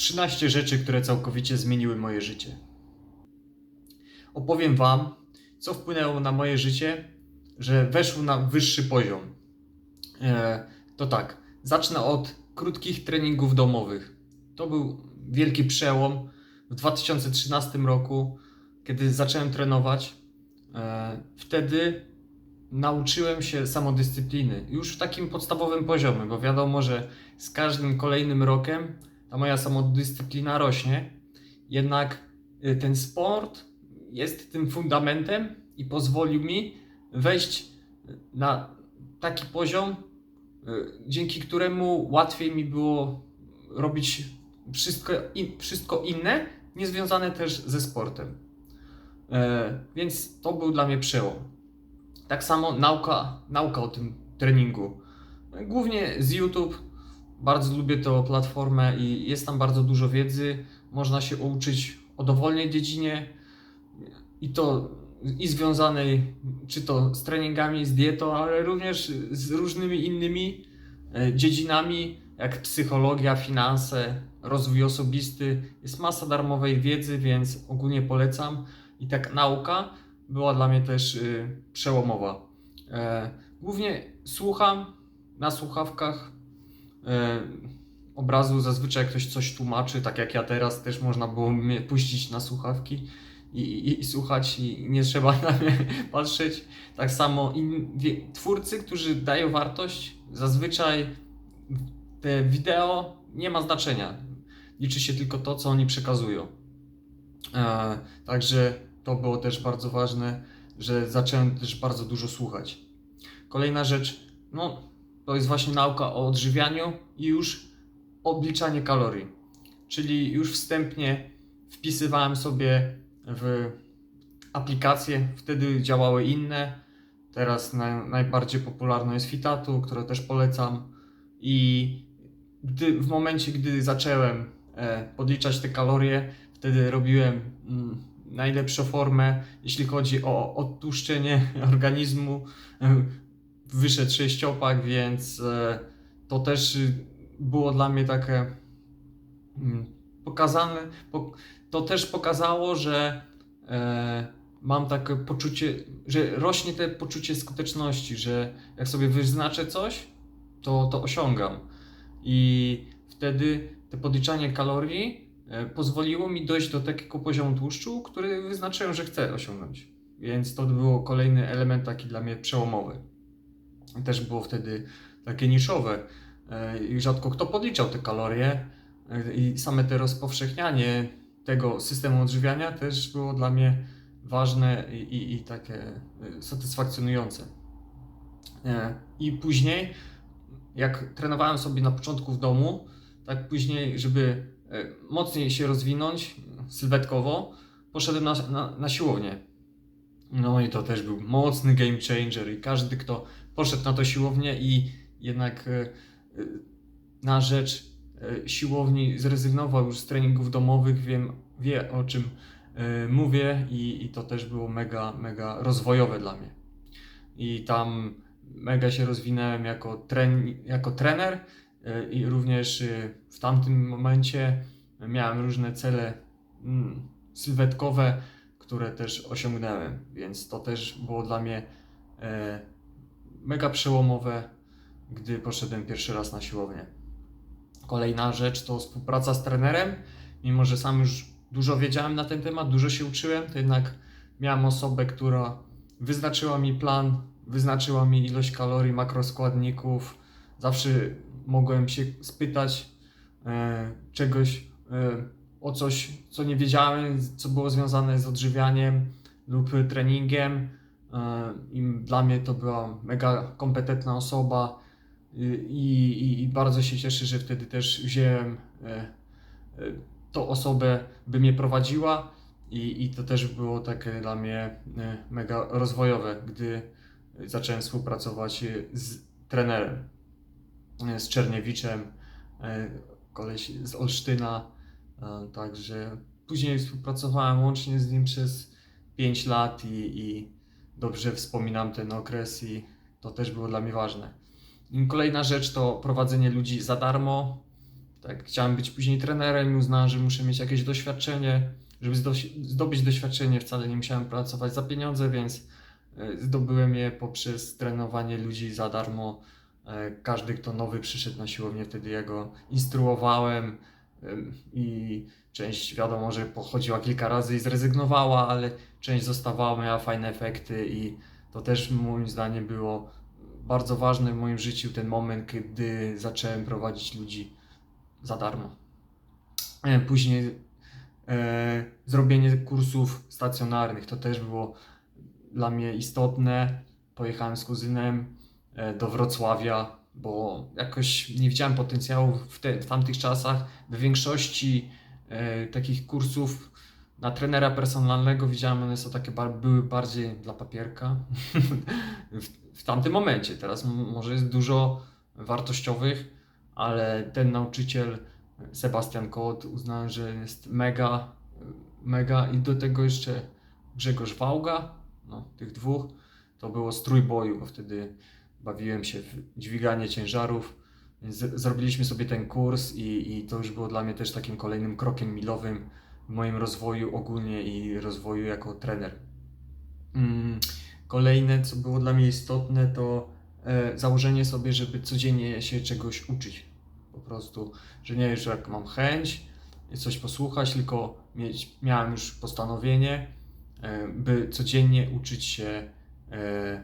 13 rzeczy, które całkowicie zmieniły moje życie. Opowiem Wam, co wpłynęło na moje życie, że weszło na wyższy poziom. E, to tak, zacznę od krótkich treningów domowych. To był wielki przełom w 2013 roku, kiedy zacząłem trenować. E, wtedy nauczyłem się samodyscypliny, już w takim podstawowym poziomie, bo wiadomo, że z każdym kolejnym rokiem ta moja samodyscyplina rośnie. Jednak y, ten sport jest tym fundamentem i pozwolił mi wejść na taki poziom, y, dzięki któremu łatwiej mi było robić wszystko, wszystko inne, niezwiązane też ze sportem. E, więc to był dla mnie przełom. Tak samo nauka, nauka o tym treningu. Głównie z YouTube. Bardzo lubię tę platformę i jest tam bardzo dużo wiedzy. Można się uczyć o dowolnej dziedzinie i to i związanej czy to z treningami, z dietą, ale również z różnymi innymi e, dziedzinami, jak psychologia, finanse, rozwój osobisty. Jest masa darmowej wiedzy, więc ogólnie polecam. I tak nauka była dla mnie też y, przełomowa. E, głównie słucham na słuchawkach e, obrazu. Zazwyczaj ktoś coś tłumaczy, tak jak ja teraz, też można było mnie puścić na słuchawki i, i, i słuchać, i nie trzeba na mnie patrzeć. Tak samo in, twórcy, którzy dają wartość, zazwyczaj te wideo nie ma znaczenia. Liczy się tylko to, co oni przekazują. E, także to było też bardzo ważne, że zacząłem też bardzo dużo słuchać. Kolejna rzecz, no to jest właśnie nauka o odżywianiu i już obliczanie kalorii. Czyli już wstępnie wpisywałem sobie w aplikacje, wtedy działały inne. Teraz naj, najbardziej popularne jest Fitatu, które też polecam. I gdy, w momencie, gdy zacząłem e, podliczać te kalorie, wtedy robiłem mm, najlepszą formę, jeśli chodzi o odtłuszczenie organizmu. Wyszedł sześciopak, więc e, to też było dla mnie takie mm, pokazane. Po, to też pokazało, że e, mam takie poczucie, że rośnie te poczucie skuteczności, że jak sobie wyznaczę coś, to to osiągam. I wtedy to podliczanie kalorii e, pozwoliło mi dojść do takiego poziomu tłuszczu, który wyznaczyłem, że chcę osiągnąć. Więc to było kolejny element taki dla mnie przełomowy. Też było wtedy takie niszowe e, i rzadko kto podliczał te kalorie e, i same te rozpowszechnianie tego systemu odżywiania też było dla mnie ważne i, i, i takie e, satysfakcjonujące. I później, jak trenowałem sobie na początku w domu, tak później, żeby mocniej się rozwinąć sylwetkowo, poszedłem na, na, na siłownię. No i to też był mocny game changer i każdy, kto poszedł na to siłownię i jednak e, e, na rzecz e, siłowni zrezygnował już z treningów domowych, wiem, wie o czym mówię i, i to też było mega, mega rozwojowe dla mnie. I tam mega się rozwinąłem jako, tren, jako trener i również w tamtym momencie miałem różne cele mm, sylwetkowe, które też osiągnąłem, więc to też było dla mnie e, mega przełomowe, gdy poszedłem pierwszy raz na siłownię. Kolejna rzecz to współpraca z trenerem. Mimo, że sam już dużo wiedziałem na ten temat, dużo się uczyłem, to jednak miałem osobę, która wyznaczyła mi plan, wyznaczyła mi ilość kalorii, makroskładników. Zawsze mogłem się spytać e, czegoś, e, o coś, co nie wiedziałem, co było związane z odżywianiem lub treningiem. E, I dla mnie to była mega kompetentna osoba. I, i, i bardzo się cieszę, że wtedy też wziąłem e, e, tą osobę, by mnie prowadziła. I, i to też było takie dla mnie mega rozwojowe, gdy zacząłem współpracować z trenerem, z Czerniewiczem, koleś z Olsztyna, także później współpracowałem łącznie z nim przez 5 lat i, i dobrze wspominam ten okres i to też było dla mnie ważne. Kolejna rzecz to prowadzenie ludzi za darmo. Tak, chciałem być później trenerem i uznałem, że muszę mieć jakieś doświadczenie. Żeby zdo- zdobyć doświadczenie, wcale nie musiałem pracować za pieniądze, więc e, zdobyłem je poprzez trenowanie ludzi za darmo. E, Każdy, kto nowy przyszedł na siłownię, wtedy ja go instruowałem em, i część wiadomo, że pochodziła kilka razy i zrezygnowała, ale część zostawała, miała fajne efekty i to też moim zdaniem było bardzo ważne w moim życiu ten moment, kiedy zacząłem prowadzić ludzi za darmo. E, Później e, zrobienie kursów stacjonarnych to też było dla mnie istotne. Pojechałem z kuzynem e, do Wrocławia, bo jakoś nie widziałem potencjału w, te, w tamtych czasach. W większości e, takich kursów na trenera personalnego widziałem, one są takie, bar- były bardziej dla papierka w, w tamtym momencie. Teraz może jest dużo wartościowych, ale ten nauczyciel Sebastian Kot uznałem, że jest mega, mega i do tego jeszcze Grzegorz Wałga, no tych dwóch, to było z trójboju, bo wtedy bawiłem się w dźwiganie ciężarów, z- zrobiliśmy sobie ten kurs i, i to już było dla mnie też takim kolejnym krokiem milowym w moim rozwoju ogólnie i rozwoju jako trener. Mm, Kolejne, co było dla mnie istotne, to e, założenie sobie, żeby codziennie się czegoś uczyć. Po prostu, że nie, że jak mam chęć coś posłuchać, tylko mieć, miałem już postanowienie, e, by codziennie uczyć się e,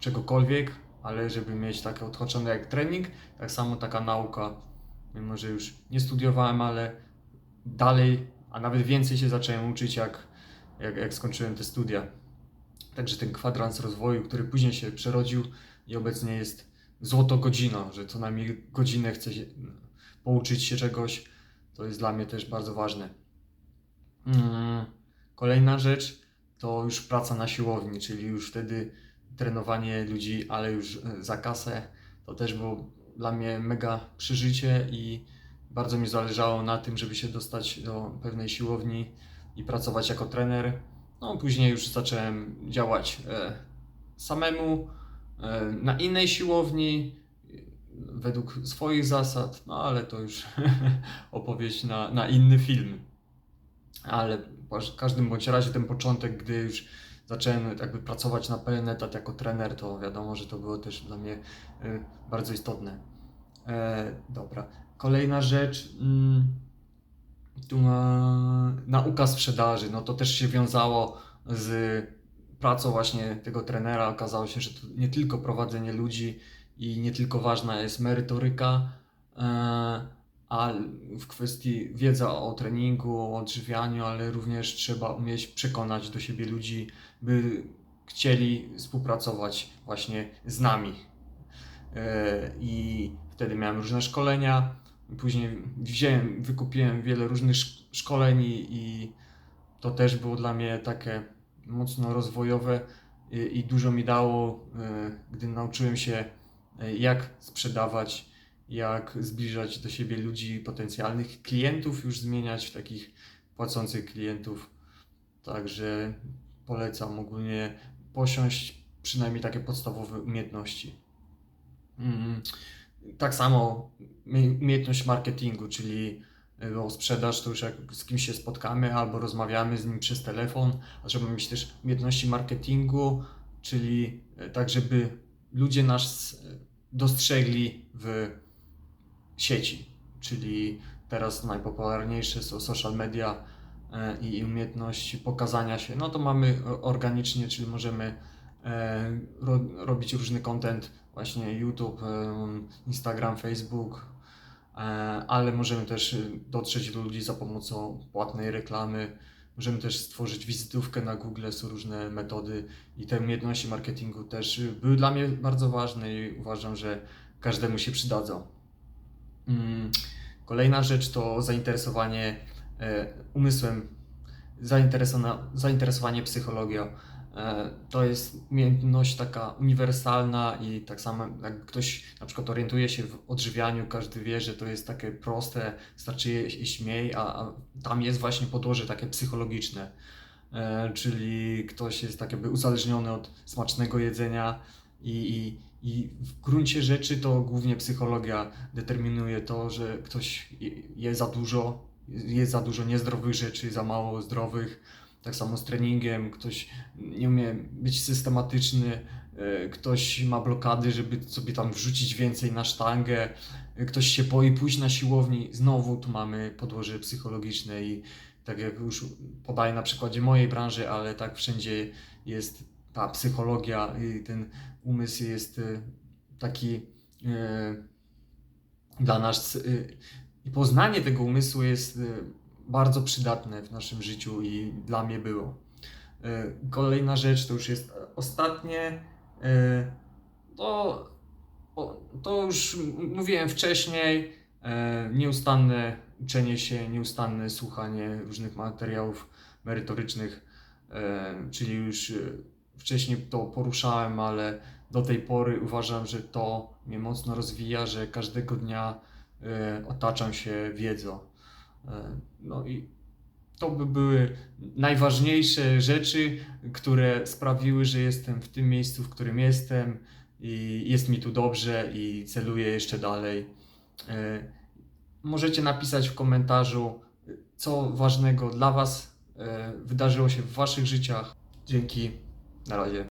czegokolwiek, ale żeby mieć takie odhaczone jak trening, tak samo taka nauka, mimo że już nie studiowałem, ale dalej, a nawet więcej się zacząłem uczyć, jak, jak, jak skończyłem te studia. Także ten kwadrans rozwoju, który później się przerodził i obecnie jest złoto godzina, że co najmniej godzinę chcę się, pouczyć się czegoś, to jest dla mnie też bardzo ważne. Mm, Kolejna rzecz to już praca na siłowni, czyli już wtedy trenowanie ludzi, ale już e, za kasę. To też było dla mnie mega przeżycie i bardzo mi zależało na tym, żeby się dostać do pewnej siłowni i pracować jako trener. No, później już zacząłem działać e, samemu e, na innej siłowni według swoich zasad, no ale to już opowieść na, na inny film. Ale w każdym bądź razie ten początek, gdy już zacząłem jakby pracować na pełen etat jako trener, to wiadomo, że to było też dla mnie e, bardzo istotne. E, dobra. Kolejna rzecz. Mm, tu ma nauka sprzedaży. No to też się wiązało z pracą właśnie tego trenera. Okazało się, że to nie tylko prowadzenie ludzi i nie tylko ważna jest merytoryka, e, a w kwestii wiedza o treningu, o odżywianiu, ale również trzeba umieć przekonać do siebie ludzi, by chcieli współpracować właśnie z nami. E, I wtedy miałem różne szkolenia. Później wziąłem, wykupiłem wiele różnych sz- szkoleń i, to też było dla mnie takie mocno rozwojowe i, i dużo mi dało, e, gdy nauczyłem się e, jak sprzedawać, jak zbliżać do siebie ludzi, potencjalnych klientów, już zmieniać w takich płacących klientów. Także polecam ogólnie posiąść przynajmniej takie podstawowe umiejętności. Mm, Tak samo umie- umiejętność marketingu, czyli y, o sprzedaż, to już jak z kimś się spotkamy albo rozmawiamy z nim przez telefon, a żeby mieć też umiejętności marketingu, czyli y, tak, żeby ludzie nas y, dostrzegli w sieci, czyli teraz najpopularniejsze są social media e, i umiejętność pokazania się. No to mamy organicznie, czyli możemy e, ro, robić różny content, właśnie YouTube, em, Instagram, Facebook, e, ale możemy też dotrzeć do ludzi za pomocą płatnej reklamy. Możemy też stworzyć wizytówkę na Google, są różne metody i te umiejętności marketingu też były dla mnie bardzo ważne i uważam, że każdemu się przydadzą. Mm, Kolejna rzecz to zainteresowanie e, umysłem, zainteresowanie psychologią. E, To jest umiejętność taka uniwersalna i tak samo jak ktoś na przykład orientuje się w odżywianiu, każdy wie, że to jest takie proste, starczy jeść mniej, a, a tam jest właśnie podłoże takie psychologiczne. E, Czyli ktoś jest tak jakby uzależniony od smacznego jedzenia i, i I w gruncie rzeczy to głównie psychologia determinuje to, że ktoś je- za dużo, jest za dużo niezdrowych rzeczy, za mało zdrowych. Tak samo z treningiem, ktoś nie umie być systematyczny, e, ktoś ma blokady, żeby sobie tam wrzucić więcej na sztangę, e, ktoś się boi pójść na siłowni. Znowu tu mamy podłoże psychologiczne i tak jak już podaję na przykładzie mojej branży, ale tak wszędzie jest ta psychologia i ten umysł jest e, taki e, dla nas e, i poznanie tego umysłu jest bardzo przydatne w naszym życiu i dla mnie było. Kolejna rzecz to już jest ostatnie. To, to już mówiłem wcześniej. Nieustanne uczenie się, nieustanne słuchanie różnych materiałów merytorycznych, czyli już wcześniej to poruszałem, ale do tej pory uważam, że to mnie mocno rozwija, że każdego dnia e, otaczam się wiedzą. E, No i to by były najważniejsze rzeczy, które sprawiły, że jestem w tym miejscu, w którym jestem i jest mi tu dobrze i celuję jeszcze dalej. E, Możecie napisać w komentarzu, co ważnego dla Was wydarzyło się w Waszych życiach. Dzięki, na razie.